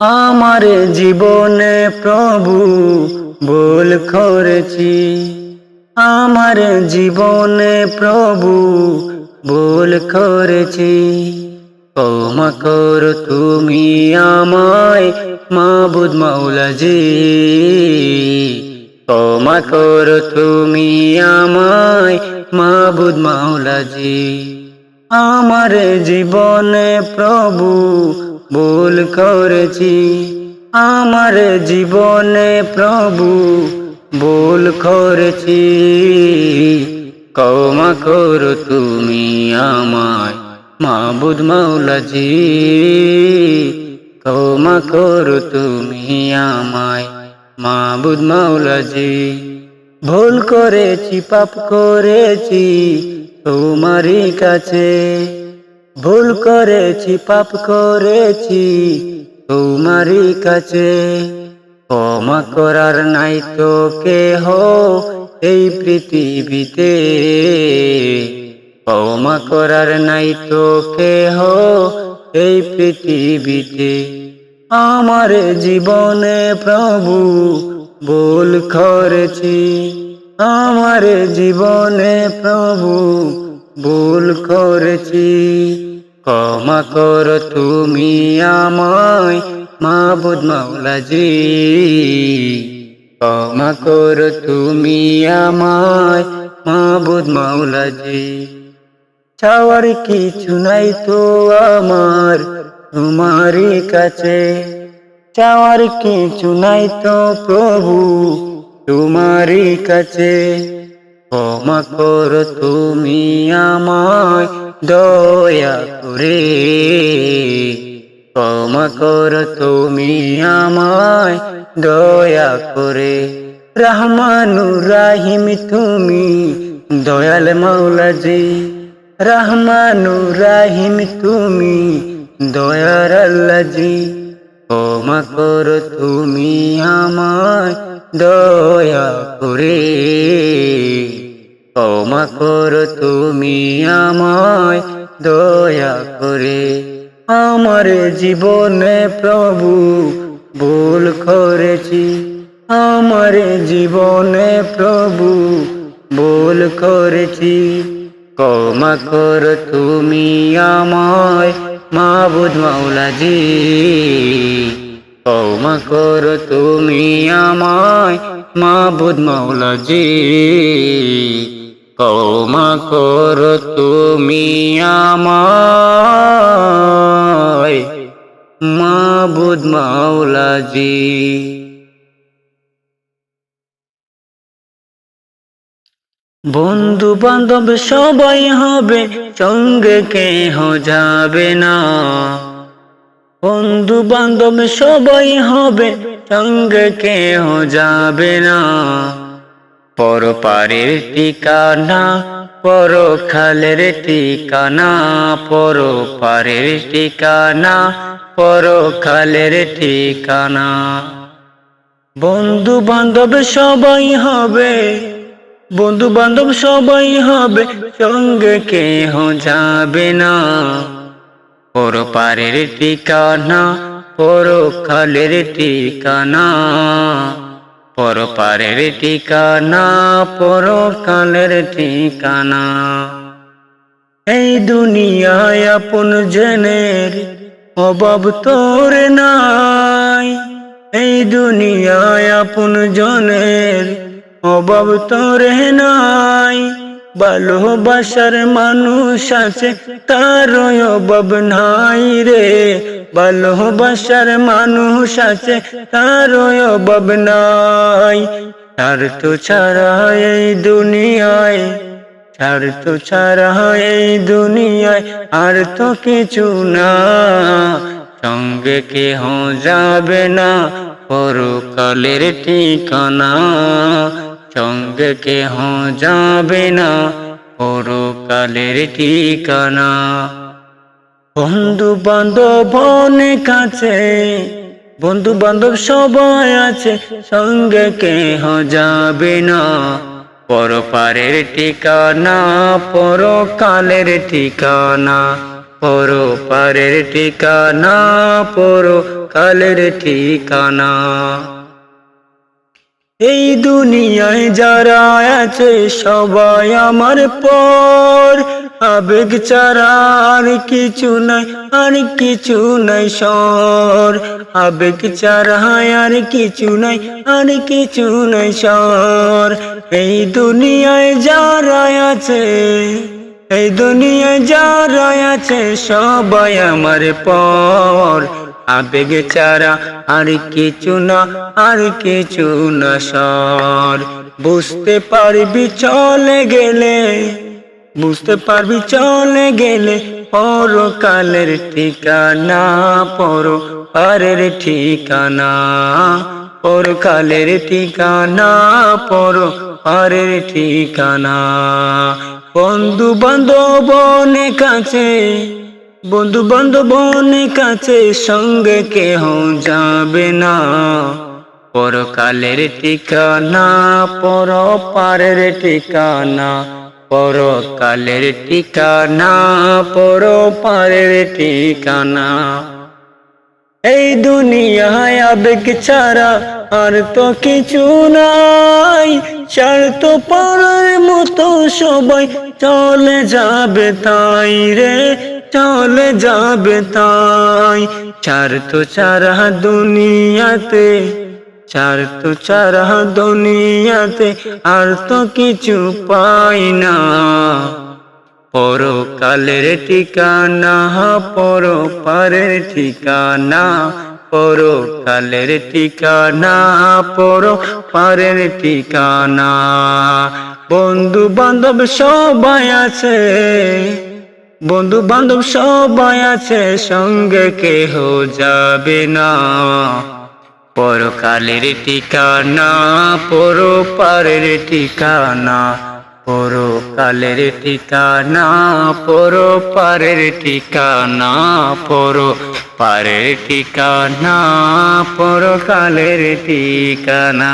আমার জীবনে প্রভু ভুল করেছি। আমার জীবনে প্রভু ভুল করেছি। ক্ষমা কর তুমি আমায়, মাবুদ মাওলাজি। ক্ষমা কর তুমি আমায়, মাবুদ মাওলাজি। আমার জীবনে প্রভু ভুল করেছি। আমার জীবনে প্রভু ভুল করেছি। ক্ষমা কর তুমি আমায়, মাবুদ মাওলাজি। ক্ষমা কর তুমি আমায়, মাবুদ মাওলাজি। ভুল করেছি, পাপ করেছি। তোমারই কাছে ভুল করেছি, পাপ করেছি। তোমারই কাছে ক্ষমা করার নাই তো কেহ এই পৃথিবীতে। ক্ষমা করার নাই তো কেহ এই পৃথিবীতে। আমার জীবনে প্রভু ভুল করেছি। আমার জীবনে প্রভু, ভুল করেছি। ক্ষমা কর তুমি আমায়, মাবুদ মাওলাজি। ক্ষমা কর তুমি আমায়, মাবুদ মাওলাজি। চাওয়ার কিছু নাই তো আমার তোমারই কাছে। চাওয়ার কিছু নাই তো প্রভু তোমারই কাছে ক্ষমা কর তুমি আমায়, দয়া করে। ক্ষমা কর তুমি আমায়, দয়া করে। রহমানুর রাহিম, তুমি দয়াল মাওলাজি। রহমানুর রাহিম, তুমি দয়ার আল্লাজি। ক্ষমা কর তুমি আমায় দয়া করে। ক্ষমা কর তুমি আমায় দয়া করে। আমার জীবনে প্রভু ভুল করেছি। আমার জীবনে প্রভু ভুল করেছি। ক্ষমা কর তুমি আমায় মাবুদ মাওলাজি ক্ষমা কর তুমি আমায় মাবুদ মাওলাজি ক্ষমা কর তুমি আমায় মাবুদ মাওলাজি। বন্ধু বান্ধব সবাই হবে, সঙ্গে কেহ যাবে না। বন্ধু বান্ধব সবাই হবে, সঙ্গে কেহ যাবে না। পরপারের ঠিকানা, পরখালের ঠিকানা, পরপারের ঠিকানা, পরখালের ঠিকানা। বন্ধু বান্ধব সবাই হবে বন্ধু বান্ধব সবাই হবে, সঙ্গে কেহ যাবে না। পরপারের ঠিকানা পরকালের ঠিকানা। পরপারের ঠিকানা পরকালের ঠিকানা। এই দুনিয়ায় আপন জনের অভাব তোর নাই। এই দুনিয়ায় আপন জনের অভাব তোরে নাই, ভালোবাসার মানুষ আছে তার অভাব নাই রে। ভালোবাসার মানুষ আছে তার অভাব নাই। আর তো ছাড়া এই দুনিয়ায় আর তো ছাড়া এই দুনিয়ায়, আর তো কিছু না। সঙ্গে কেহ যাবে না, পরকালের ঠিকানা। সঙ্গে কেহ যাবে না, পরকালের ঠিকানা। বন্ধু বান্ধব অনেক আছে বন্ধু বান্ধব সবাই আছে, সঙ্গে কেহ যাবে না। পরপারের ঠিকানা, পরকালের ঠিকানা। পরো, পারের ঠিকানা পরো, কালের ঠিকানা। এই দুনিয়ায় যারা আছে, সবাই আমার পর। আবেগ ছাড়া আর কিছু নাই, আর কিছু নাই সর আবেগ ছাড়া আর কিছু নাই, আর কিছু নাই সর এই দুনিয়ায় যারা আছে এই দুনিয়ায় যারা আছে সবাই আমার পর। আবেগ ছাড়া আর কিছু না, আর কিছু না সর। বুঝতে পারবি চলে গেলে, বুঝতে পারবি চলে গেলে পরকালের ঠিকানা পর পারের ঠিকানা, পরকালের ঠিকানা পর পারের ঠিকানা। বন্ধু বান্ধব কাছে বন্ধু বান্ধব কাছে সঙ্গে কেহ যাবে না। পরকালের ঠিকানা পর পারের ঠিকানা, পরকালের ঠিকানা পর পারের ঠিকানা। এই দুনিয়ায় আবেগ ছাড়া আর তো কিছু নাই স্বার্থ পরের মতো সবাই চলে যাবে তাই রে, চলে যাবে তাই। স্বার্থ ছাড়া দুনিয়াতে স্বার্থ ছাড়া দুনিয়াতে আর তো কিছু পাই না। পরকালের ঠিকানা পর পারের ঠিকানা, পরকালের ঠিকানা পর পারের ঠিকানা। বন্ধু বান্ধব সবাই আছে বন্ধু বান্ধব সবাই আছে, সঙ্গে কেহ যাবে না। পরকালের ঠিকানা পর পারের ঠিকানা, পরকালের ঠিকানা পর পারের ঠিকানা পর পারের ঠিকানা, পরকালের ঠিকানা।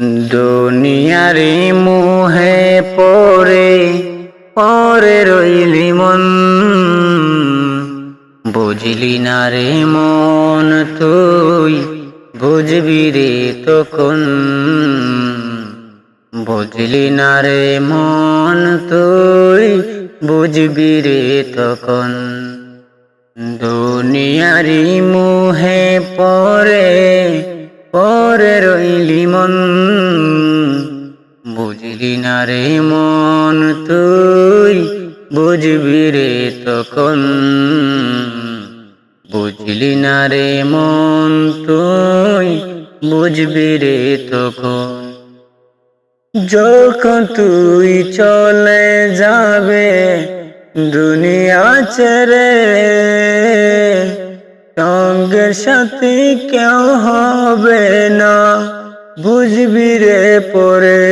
দুনিয়ারে মোহে পরে পরে রইলি মন। বুঝলি না রে মন তুই, বুঝবি রে তখন। বুঝলি না রে মন তুই, বুঝবি রে তখন। দুনিয়ারি মুহে পরে পরে রইলি মন, বুঝলি না রে মন তুই, বুঝবি রে তখন, বুঝলি না রে মন তুই, বুঝবি রে তখন। যখন তুই চলে যাবে, দুনিয়া ছেড়ে সঙ্গের সাথে কেউ হবে না, বুঝবি রে পরে।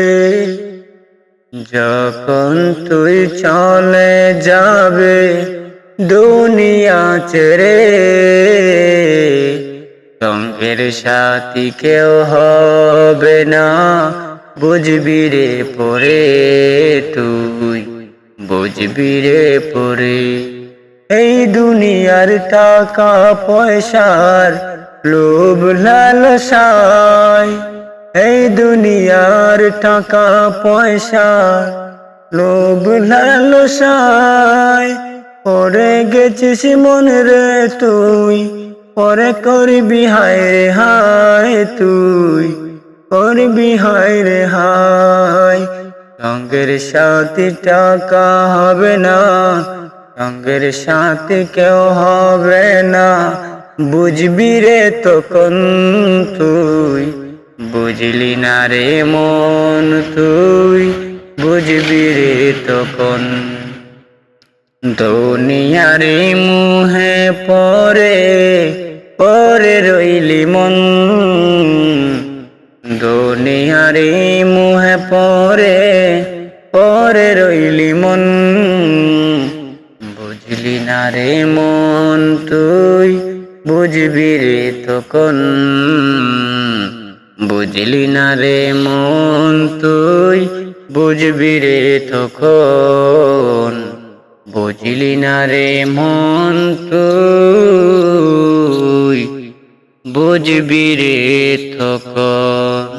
যখন তুই চলে যাবে দুনিয়া ছেড়ে, সঙ্গের সাথী কেউ হবে না, বুঝবি রে পরে। তুই বুঝবি রে পরে। এই দুনিয়ার টাকা পয়সার লোভ লালসায়। এই দুনিয়ার টাকা পয়সা লোভ লালসায়। পরে গেছিস মনে রে তুই, পরে করবি হায় হায় তুই, করবি হায় রে হায়। সঙ্গের সাথে টাকা হবে না সঙ্গের সাথে কেউ হবে না। বুঝবি রে তখন তুই। বুঝলি না রে মন তুই। বুঝবি রে তখন। দুনিয়ারে মুহে পরে বুঝলি না রে মন তুই বুঝবি রে তখন। বুঝলি না রে মন তুই বুঝবি রে তখন। বুঝলি না রে মন তুই বুঝবি রে তখন।